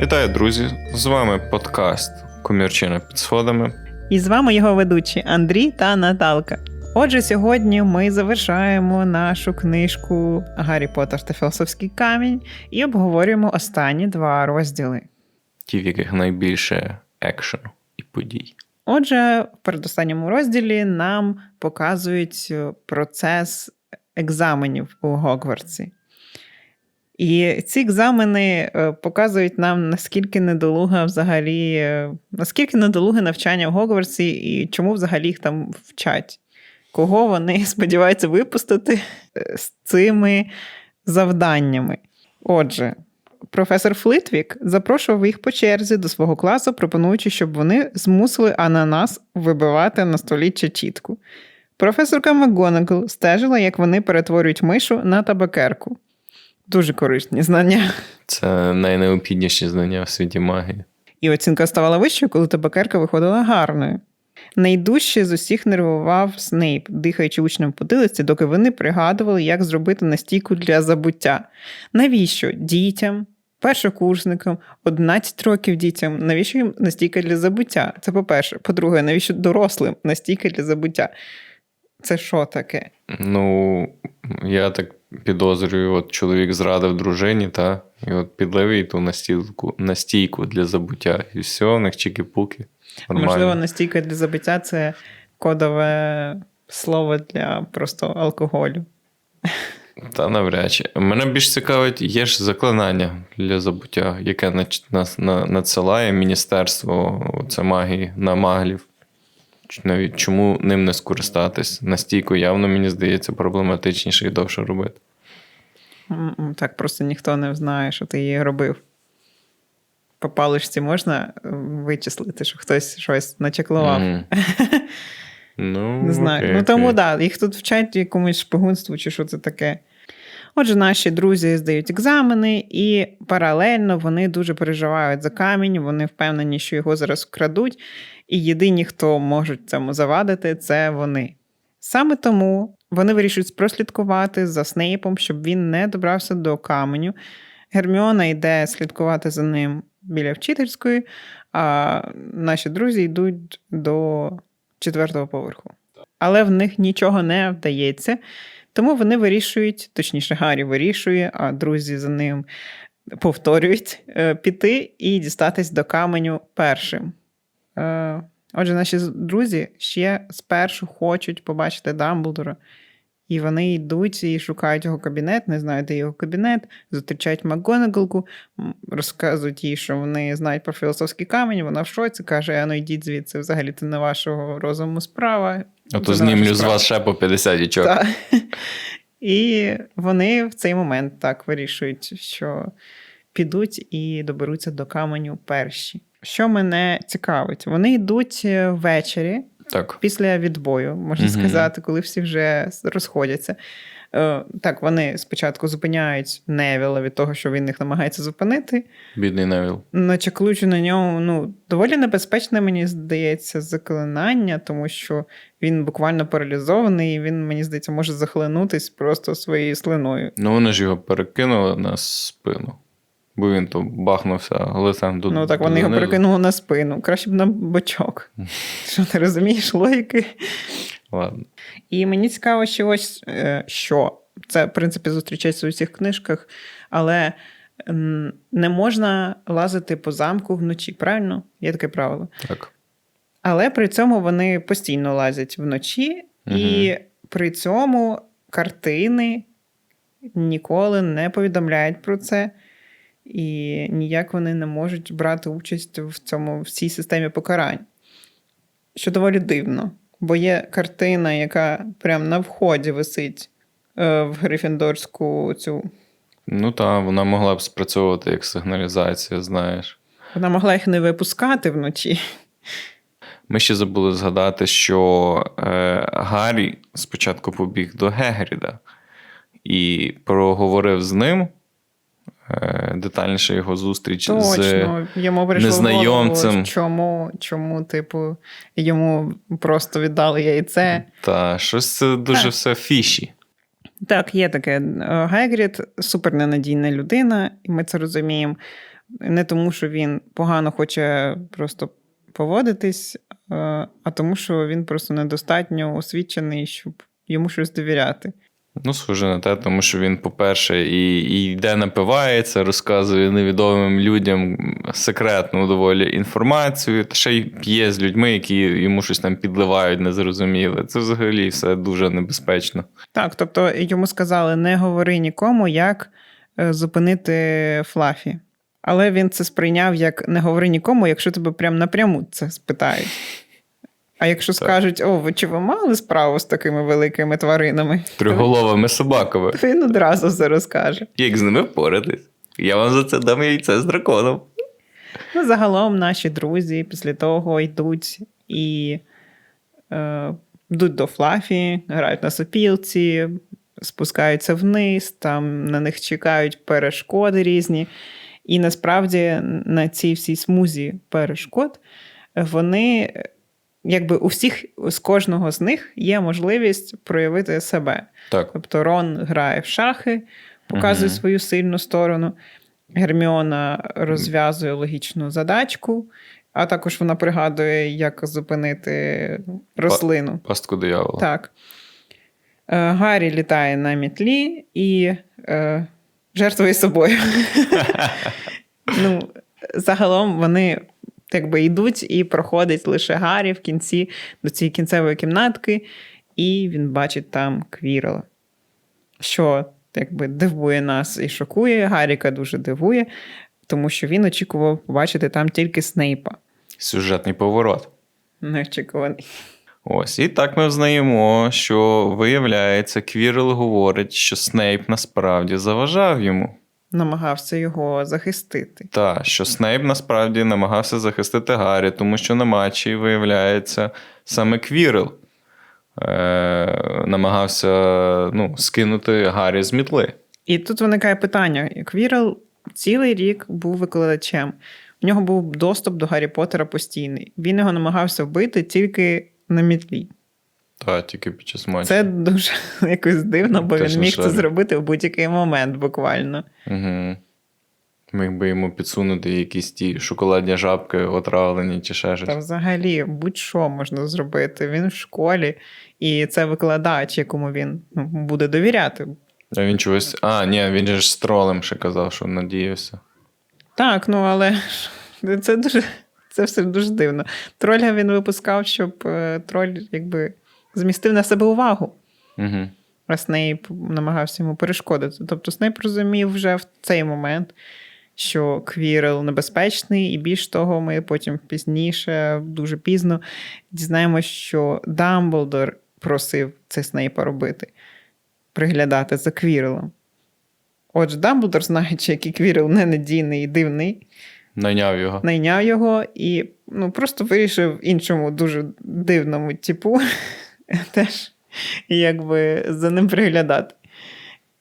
Вітаю, друзі! З вами подкаст Комірчина під сходами. І з вами його ведучі Андрій та Наталка. Отже, сьогодні ми завершаємо нашу книжку Гаррі Поттер та Філософський камінь і обговорюємо останні два розділи. Ті, в яких найбільше екшену і подій. Отже, в передостанньому розділі нам показують е, процес екзаменів у Гогвартсі. І ці екзамени е, показують нам, наскільки недолуга взагалі, е, наскільки недолуге навчання в Гогвартсі і чому взагалі їх там вчать. Кого вони сподіваються випустити з цими завданнями. Отже, професор Флитвік запрошував їх по черзі до свого класу, пропонуючи, щоб вони змусили ананас вибивати на столі чечітку. Професорка МакГонагал стежила, як вони перетворюють мишу на табакерку. Дуже корисні знання. Це найнеобхідніші знання в світі магії. І оцінка ставала вищою, коли табакерка виходила гарною. Найдужче з усіх нервував Снейп, дихаючи учням потилиці, доки вони пригадували, як зробити настійку для забуття. Навіщо дітям, першокурсникам, 11 років дітям, навіщо їм настійка для забуття? Це по-перше. По-друге, навіщо дорослим настійка для забуття? Це що таке? Ну, я так підозрюю, от чоловік зрадив дружині, та, і от підлив їй ту настійку, настійку для забуття. І все, в них чики-пуки. Нормально. Можливо, настійка для забуття це кодове слово для просто алкоголю. Та навряд чи. Мене більш цікавить, є ж заклинання для забуття, яке нас надсилає Міністерство це магії на маглів. Навіть чому ним не скористатись? Настійку явно, мені здається, проблематичніше і довше робити. Так просто ніхто не знає, що ти її робив. По паличці можна е, вичислити, що хтось щось начеклував. Мгм. Ну, Не знаю. окей, ну тому так, да, їх тут вчать якомусь шпигунству чи що це таке. Отже, наші друзі здають екзамени, і паралельно вони дуже переживають за камінь, вони впевнені, що його зараз вкрадуть, і єдині, хто можуть цьому завадити, це вони. Саме тому вони вирішують прослідкувати за Снейпом, щоб він не добрався до каменю. Герміона йде слідкувати за ним біля вчительської, а наші друзі йдуть до четвертого поверху. Але в них нічого не вдається. Тому вони вирішують, точніше, Гаррі вирішує, а друзі за ним повторюють е, піти і дістатись до каменю першим. Е, Отже, наші друзі ще спершу хочуть побачити Дамблдора. І вони йдуть і шукають його кабінет, не знають, де його кабінет, зустрічають МакГонагалку, розказують їй, що вони знають про філософський камінь. Вона в шоці каже: а ну йдіть звідси, взагалі це не вашого розуму справа. А то знімлю з вас ще по 50 дічок. Так. І вони в цей момент так вирішують, що підуть і доберуться до каменю перші. Що мене цікавить, вони йдуть е, ввечері Так. після відбою, можна Мгм. сказати, коли всі вже розходяться. Е, Так, вони спочатку зупиняють Невіла від того, що він їх намагається зупинити. Бідний Невіл. Начеклуючи на ньому, ну, доволі небезпечне, мені здається, заклинання, тому що він буквально паралізований, і він, мені здається, може захлинутись просто своєю слиною. Ну, вони ж його перекинули на спину. Бо він то бахнувся лицем до ну, так вони його перекинули на спину, краще б на бочок. Що ти розумієш логіки? Ладно. І мені цікаво, що ось е, що. Це, в принципі, зустрічається у всіх книжках, але не можна лазити по замку вночі, правильно? Є таке правило. Так. Але при цьому вони постійно лазять вночі, і при цьому картини ніколи не повідомляють про це. І ніяк вони не можуть брати участь в цьому в цій системі покарань. Що доволі дивно, бо є картина, яка прямо на вході висить е, в Грифіндорську цю. Ну так, вона могла б спрацьовувати як сигналізація, знаєш. Вона могла їх не випускати вночі. Ми ще забули згадати, що е, Гаррі спочатку побіг до Гегріда і проговорив з ним детальніше його зустріч з Точно, йому незнайомцем. голову, чому, чому, типу, йому просто віддали яйце. та щось це дуже Так. все фіші. Так, є таке. Е, Гагрід супер ненадійна людина, і ми це розуміємо. Не тому, що він погано хоче просто поводитись, е, а тому, що він просто недостатньо освічений, щоб йому щось довіряти. Ну, схоже на те, тому що він, по-перше, і, і йде напивається, розказує невідомим людям секретну доволі інформацію, та ще й п'є з людьми, які йому щось там підливають, незрозуміле. Це взагалі все дуже небезпечно. Так, тобто йому сказали: не говори нікому, як е, зупинити Флафі. Але він це сприйняв як не говори нікому, якщо тебе прям напряму це спитають. А якщо скажуть, о, ви чи ви мали справу з такими великими тваринами, Триголовими собаками. він одразу все розкаже. Як з ними впоратись? Я вам за це дам яйце з драконом. Ну, загалом наші друзі після того йдуть і е, йдуть до Флафі, грають на сопілці, спускаються вниз, там на них чекають перешкоди різні. І насправді на цій всій смузі перешкод вони, якби у всіх, з кожного з них є можливість проявити себе. Так. Тобто Рон грає в шахи, показує Мгм. свою сильну сторону. Герміона розв'язує логічну задачку, а також вона пригадує, як зупинити рослину. Пастку диявола. Так. Е, Гаррі літає на мітлі і е, жертвує собою. ну, загалом вони якби йдуть і проходить лише Гаррі в кінці до цієї кінцевої кімнатки, і він бачить там Квірла. Що якби дивує нас і шокує. Гарріка дуже дивує, тому що він очікував побачити там тільки Снейпа. Сюжетний поворот. Неочікуваний. Ось, і так ми взнаємо, що виявляється, Квірл говорить, що Снейп насправді заважав йому. Намагався його захистити. Та, що Снейп насправді намагався захистити Гаррі, тому що на матчі, виявляється, саме Квірл е- намагався ну, скинути Гаррі з мітли. І тут виникає питання: Квірл цілий рік був викладачем. У нього був доступ до Гаррі Поттера постійний. Він його намагався вбити тільки на мітлі. Та, тільки під час матчу. Це дуже якось дивно, бо Теж він міг на це зробити в будь-який момент, буквально. Угу. Міг би йому підсунути якісь ті шоколадні жабки, отравлені чи ще щось. Та взагалі будь-що можна зробити. Він в школі, і це викладач, якому він ну, буде довіряти. А він чогось. А, ні, він же ж з тролем ще казав, що надіявся. Так, ну але це дуже це все дуже дивно. Троля він випускав, щоб е, троль якби змістив на себе увагу. Угу. А Снейп намагався йому перешкодити. Тобто Снейп розумів вже в цей момент, що Квірел небезпечний, і більш того, ми потім пізніше, дуже пізно, дізнаємося, що Дамблдор просив це Снейпа робити, приглядати за Квірелом. Отже, Дамблдор, знаючи, який Квірел ненадійний і дивний, Найняв його. найняв його і ну, просто вирішив іншому дуже дивному типу теж якби за ним приглядати.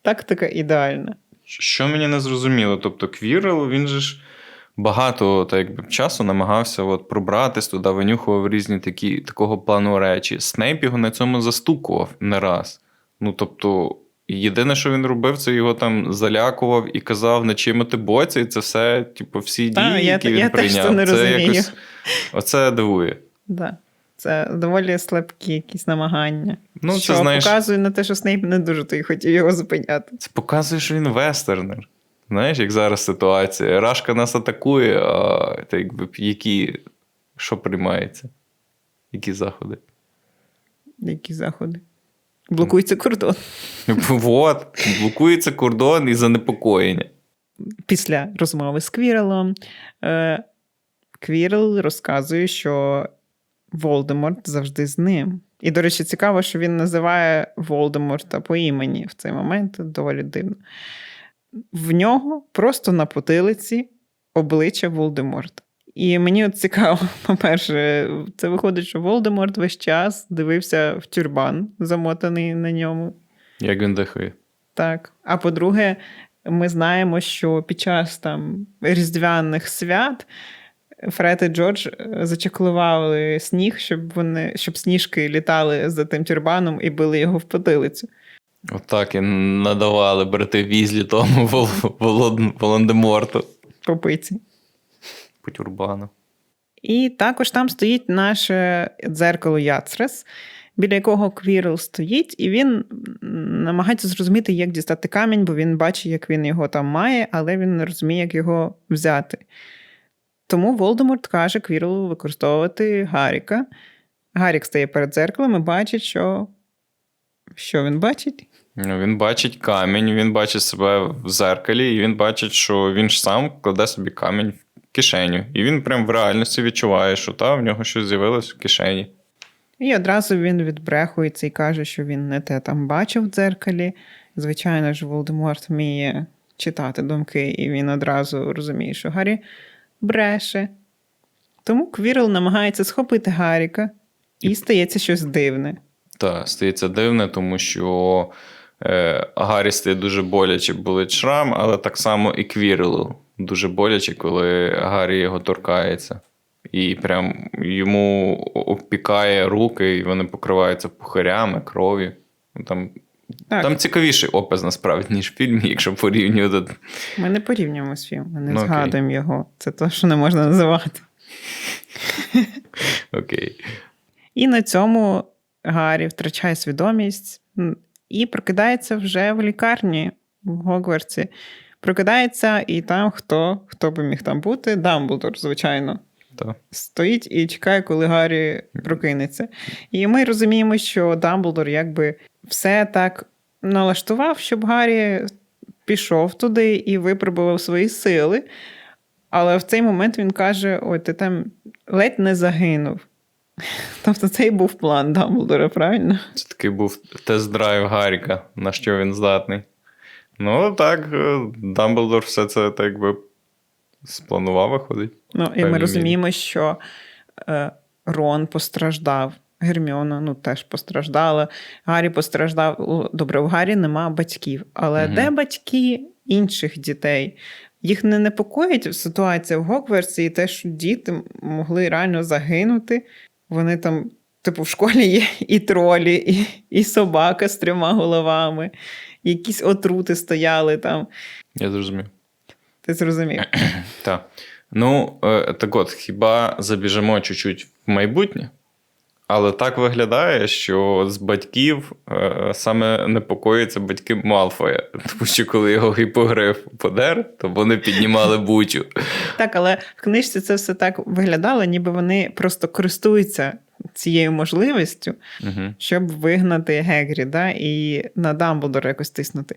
Тактика ідеальна. Що мені не зрозуміло? Тобто, Квірел, він же ж багато так якби, часу намагався от, пробратись туди, винюхував різні такі, такого плану речі. Снейп його на цьому застукував не раз. Ну, тобто, єдине, що він робив, це його там залякував і казав, на чим ти боці, і це все, типу, всі дії, я які те- він я теж це не розумію. якось оце дивує. Да. Це доволі слабкі якісь намагання. Ну, це, що знаєш- показує на те, що Снейп не дуже то й хотів його зупиняти. Це показує, що він вестернер. Знаєш, як зараз ситуація. Рашка нас атакує, а та якби які. Що приймається? Які заходи? Які заходи? Блокується кордон. Вот, блокується кордон і занепокоєння. Після розмови з Квірелом е, Квірел розказує, що Волдеморт завжди з ним. І, до речі, цікаво, що він називає Волдеморта по імені в цей момент доволі дивно. В нього просто на потилиці обличчя Волдеморта. І мені от цікаво, по-перше, це виходить, що Волдеморт весь час дивився в тюрбан, замотаний на ньому. Як він дихає? Так. А по-друге, ми знаємо, що під час там різдвяних свят Фред і Джордж е, зачеклували сніг, щоб вони щоб сніжки літали за тим тюрбаном і били його в потилицю. Отак і надавали брати візлі тому Вол- Волан-де-Морту. Попиці. По тюрбану. І також там стоїть наше дзеркало Яцрес, біля якого Квірл стоїть, і він намагається зрозуміти, як дістати камінь, бо він бачить, як він його там має, але він не розуміє, як його взяти. Тому Волдеморт каже Квірлу використовувати Гаріка. Гарік стає перед дзеркалом і бачить, що. Що він бачить? Ну, Він бачить камінь, він бачить себе в зеркалі, і він бачить, що він ж сам кладе собі камінь в кишеню. І він прям в реальності відчуває, що та, в нього щось з'явилось в кишені. І одразу він відбрехується і каже, що він не те там бачив в дзеркалі. Звичайно ж, Волдеморт вміє читати думки, і він одразу розуміє, що Гаррі бреше. Тому Квірл намагається схопити Гаріка, і стається щось дивне. Та, стається дивне, тому що е, Гаррі стає дуже боляче болить шрам, але так само і Квірелу дуже боляче, коли Гаррі його торкається. І прям йому обпікає руки, і вони покриваються пухарями, кров'ю. Там, Так, там цікавіший опис насправді, ніж в фільмі, якщо порівнювати. ми не порівнюємо з фільмом, ми не Ну, окей. згадуємо його. Це те, що не можна називати. Окей. І на цьому Гаррі втрачає свідомість і прокидається вже в лікарні в Гогвартсі. Прокидається, і там хто, хто би міг там бути? Дамблдор, звичайно. Та. Стоїть і чекає, коли Гаррі прокинеться. І ми розуміємо, що Дамблдор якби все так налаштував, щоб Гаррі пішов туди і випробував свої сили. Але в цей момент він каже: Ой, ти там ледь не загинув. Тобто це і був план Дамблдора, правильно? Це такий був тест-драйв Гарріка, на що він здатний. Ну, так, е, Дамблдор все це так би спланував, виходить. Ну, і ми розуміємо, що е, Рон постраждав, Герміона ну, теж постраждала. Гаррі постраждав. Добре, у Гаррі нема батьків. Але Мгм. де батьки інших дітей? Їх не непокоїть ситуація в Гогвартсі і те, що діти могли реально загинути. Вони там, типу, в школі є і тролі, і, і собака з трьома головами, якісь отрути стояли там. Я зрозумів. Ти зрозумів? Так. Ну, е, так от, хіба забіжимо чуть-чуть в майбутнє? Але так виглядає, що з батьків е, саме непокоїться батьки Малфоя. Тому що коли його гіпогриф подер, то вони піднімали бучу. Так, але в книжці це все так виглядало, ніби вони просто користуються цією можливістю, Угу. щоб вигнати Гегріда і на Дамблдора якось тиснути,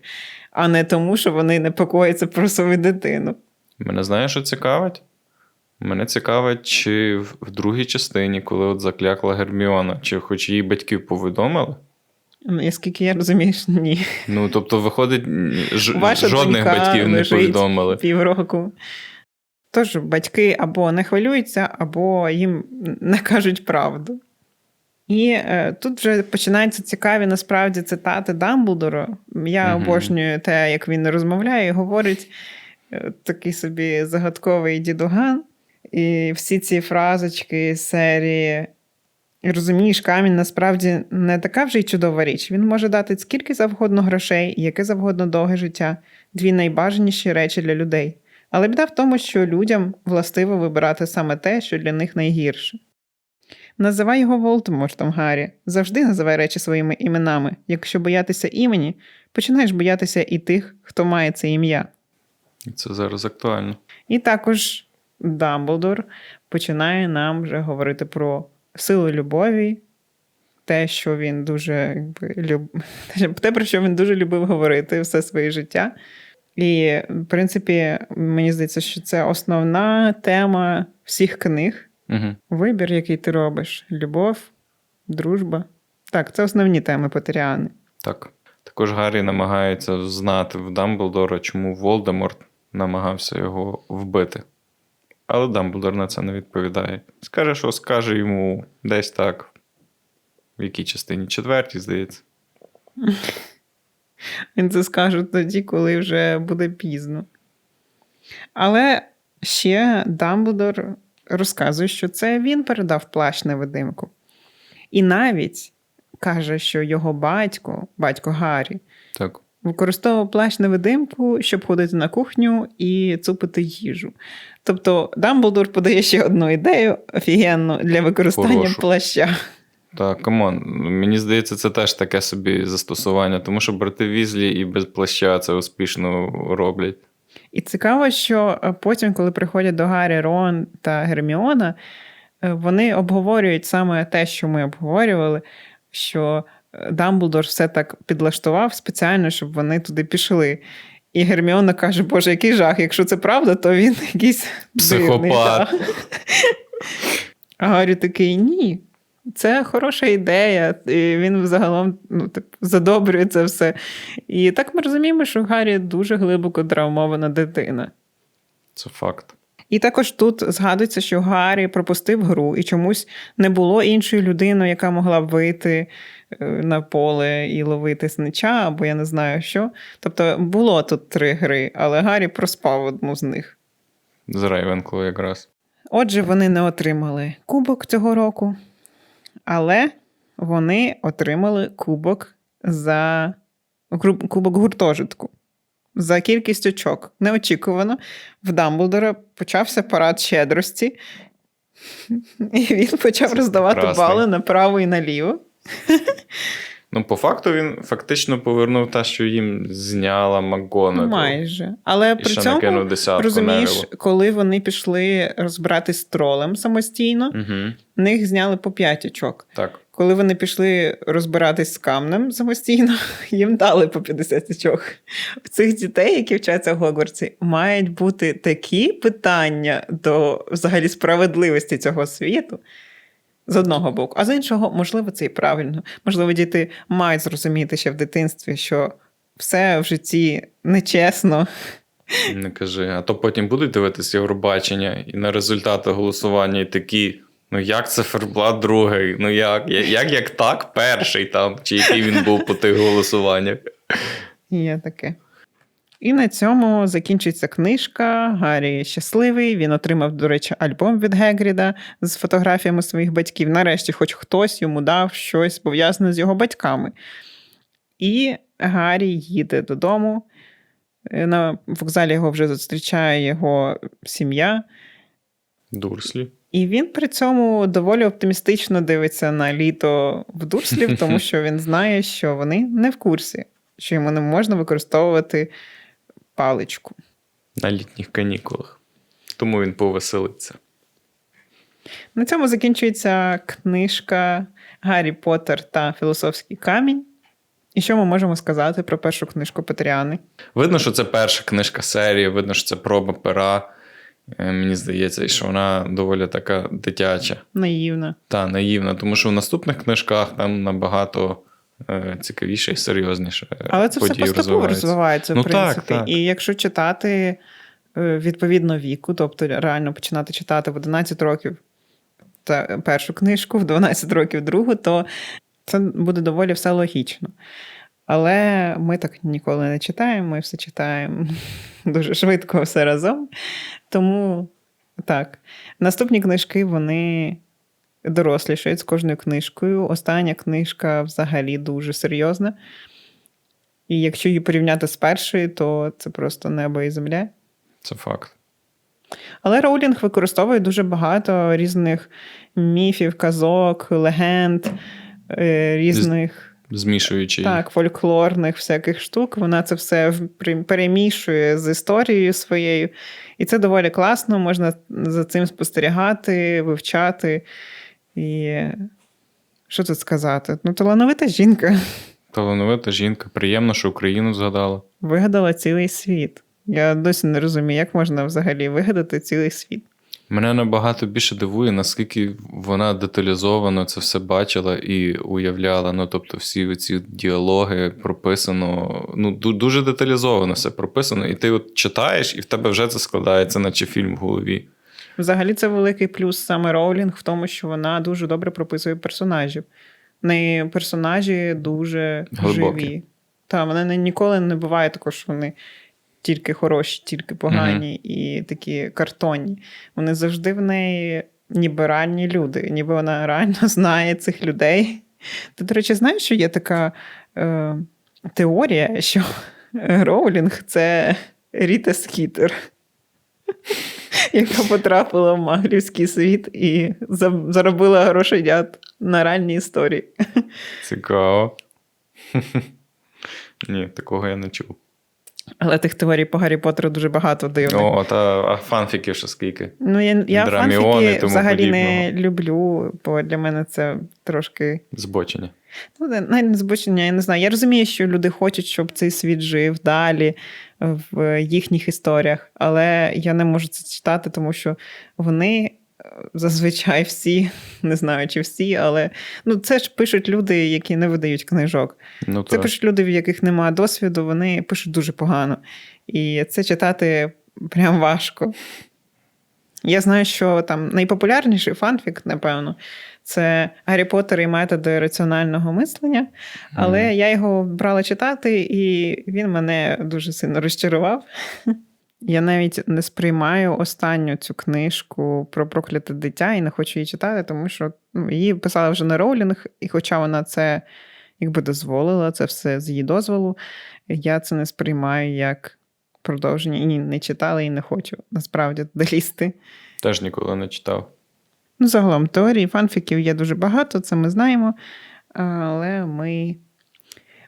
а не тому, що вони непокоїться про свою дитину. Мене знаєш, що цікавить? Мене цікавить, чи в, другій частині, коли от заклякла Герміона, чи хоч її батьків повідомили? Ну, Скільки я розумію, що ні. Ну, тобто, виходить, ж, Ваша жодних батьків не повідомили. Півроку. Тож батьки або не хвилюються, або їм не кажуть правду. І е, тут вже починаються цікаві насправді цитати Дамблдора. Я Мгм. обожнюю те, як він розмовляє і говорить е, такий собі загадковий дідуган. І всі ці фразочки з серії. І Розумієш, камінь насправді не така вже й чудова річ. Він може дати скільки завгодно грошей, яке завгодно довге життя, дві найбажаніші речі для людей. Але біда в тому, що людям властиво вибирати саме те, що для них найгірше. Називай його Волтемортом, Гаррі. Завжди називай речі своїми іменами. Якщо боятися імені, починаєш боятися і тих, хто має це ім'я. Це зараз актуально. І також Дамблдор починає нам вже говорити про силу любові, те, що він дуже якби, люб... те, про що він дуже любив говорити все своє життя. І, в принципі, мені здається, що це основна тема всіх книг. Угу. Вибір, який ти робиш: любов, дружба. Так, це основні теми Потеріани. Так. Також Гаррі намагається знати в Дамблдора, чому Волдеморт намагався його вбити. Але Дамблдор на це не відповідає. Скаже, що скаже йому десь так. В якій частині? Четвертій, здається. Він це скаже тоді, коли вже буде пізно. Але ще Дамблдор розказує, що це він передав плащ невидимку. І навіть каже, що його батько, батько Гаррі, Так. Використовував плащ невидимку, щоб ходити на кухню і цупити їжу. Тобто Дамблдор подає ще одну ідею офігенну для використання Хорошу. плаща. Так, камон. Мені здається, це теж таке собі застосування, тому що брати Візлі і без плаща це успішно роблять. І цікаво, що е, потім, коли приходять до Гаррі, Рон та Герміона, е, вони обговорюють саме те, що ми обговорювали, що Дамблдор все так підлаштував спеціально, щоб вони туди пішли. І Герміона каже: Боже, який жах, якщо це правда, то він якийсь Психопат. дивний, да. А Гаррі такий ні. Це хороша ідея, і він загалом ну, тип, задобрює це все. І так ми розуміємо, що Гаррі дуже глибоко травмована дитина. Це факт. І також тут згадується, що Гаррі пропустив гру, і чомусь не було іншої людини, яка могла б вийти е, на поле і ловити снича, або я не знаю що. Тобто було тут три гри, але Гаррі проспав одну з них. З Рейвенкло якраз. Отже, вони не отримали кубок цього року, але вони отримали кубок за кубок гуртожитку. За кількість очок. Неочікувано в Дамблдора почався парад щедрості, і він почав Це роздавати прекрасно. бали направо і наліво. Ну, по факту, він фактично повернув те, що їм зняла Макгонагал. Майже. Але І при цьому розумієш, Невілу. коли вони пішли розбиратись з тролем самостійно, Угу. в них зняли по 5 очок. Так. Коли вони пішли розбиратись з камнем самостійно, їм дали по 50 очок. В цих дітей, які вчаться в Гогвартсі, мають бути такі питання до взагалі справедливості цього світу. З одного боку, а з іншого, можливо, це і правильно. Можливо, діти мають зрозуміти ще в дитинстві, що все в житті нечесно. Не кажи. А то потім будуть дивитися Євробачення і на результати голосування і такі. Ну, як це Ферблат другий? Ну як? Як як так, перший там, чи який він був по тих голосуваннях? Є таке. І на цьому закінчується книжка. Гаррі щасливий. Він отримав, до речі, альбом від Гегріда з фотографіями своїх батьків. Нарешті, хоч хтось йому дав щось пов'язане з його батьками. І Гаррі їде додому. Е, На вокзалі його вже зустрічає його сім'я. Дурслі. І він при цьому доволі оптимістично дивиться на літо в Дурслів, тому що він знає, що вони не в курсі, що йому не можна використовувати паличку. На літніх канікулах. Тому він повеселиться. На цьому закінчується книжка Гаррі Поттер та Філософський камінь. І що ми можемо сказати про першу книжку Петріани? Видно, що це перша книжка серії, видно, що це проба пера. Е, Мені здається, що вона доволі така дитяча. Наївна. Та наївна, тому що в наступних книжках там набагато е, цікавіше і серйозніше. е, Але це все поступово розвивається, в Ну, так, принципі. так. І якщо читати відповідно віку, тобто реально починати читати в 11 років та першу книжку, в 12 років другу, то це буде доволі все логічно. Але ми так ніколи не читаємо, ми все читаємо дуже швидко все разом. Тому так. Наступні книжки вони дорослішають з кожною книжкою. Остання книжка взагалі дуже серйозна. І якщо її порівняти з першою, то це просто небо і земля. Це факт. Але Роулінг використовує дуже багато різних міфів, казок, легенд, е, різних Змішуючи так, фольклорних всяких штук. Вона це все перемішує з історією своєю. І це доволі класно, можна за цим спостерігати, вивчати. І що тут сказати? Ну, талановита жінка талановита жінка. Приємно, що Україну згадала. вигадала цілий світ. Я досі не розумію, як можна взагалі вигадати цілий світ. Мене набагато більше дивує, наскільки вона деталізовано це все бачила і уявляла. Ну, тобто, всі ці діалоги прописано. Ну, дуже деталізовано все прописано. І ти от читаєш, і в тебе вже це складається, наче фільм в голові. Взагалі, це великий плюс саме Роулінг в тому, що вона дуже добре прописує персонажів. В неї персонажі дуже Глибокі. живі. Та, вони ніколи не буває такого, що вони тільки хороші, тільки погані і такі картонні. Вони завжди в неї ніби реальні люди, ніби вона реально знає цих людей. Ти, до речі, знаєш, що є така е, теорія, що Роулінг це Ріта Скітер, яка потрапила в маглівський світ і заробила грошенят на реальні історії. Цікаво. Ні, такого я не чув. Але тих теорій по Гаррі Поттеру дуже багато дивних. О, та а фанфіків ще скільки. Ну, я, я Драміони, фанфіки тому взагалі не люблю, бо для мене це трошки. Збочення. Ну, навіть не збочення, я не знаю. Я розумію, що люди хочуть, щоб цей світ жив далі в їхніх історіях, але я не можу це читати, тому що вони зазвичай всі, не знаю, чи всі, але ну, це ж пишуть люди, які не видають книжок. Ну, Це так. пишуть люди, в яких немає досвіду, вони пишуть дуже погано. І це читати прям важко. Я знаю, що там найпопулярніший фанфік, напевно, це Гаррі Поттер і методи раціонального мислення. Але Мгм. я його брала читати, і він мене дуже сильно розчарував. Я навіть не сприймаю останню цю книжку про прокляте дитя і не хочу її читати, тому що ну, її писала вже не Роулінг, і хоча вона це якби дозволила, це все з її дозволу, я це не сприймаю як продовження і не читала і не хочу насправді долізти. Теж ніколи не читав. Ну, загалом, теорій, фанфіків є дуже багато, це ми знаємо. Але ми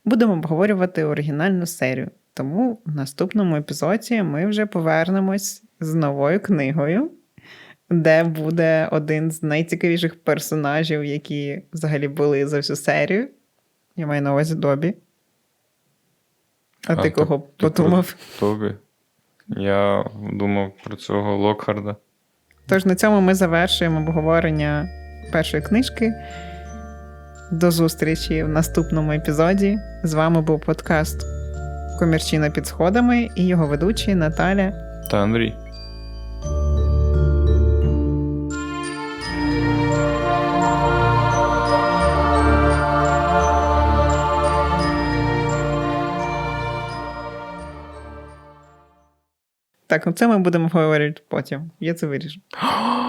будемо обговорювати оригінальну серію. Тому в наступному епізоді ми вже повернемось з новою книгою, де буде один з найцікавіших персонажів, які взагалі були за всю серію. Я маю на увазі Добі. А, А, ти кого ти подумав? Тобі. Я думав про цього Локхарда. Тож на цьому ми завершуємо обговорення першої книжки. До зустрічі в наступному епізоді. З вами був подкаст Комірчина під сходами і його ведучі Наталя. Та Андрій. Так, ну це ми будемо говорити потім. Я це виріжу.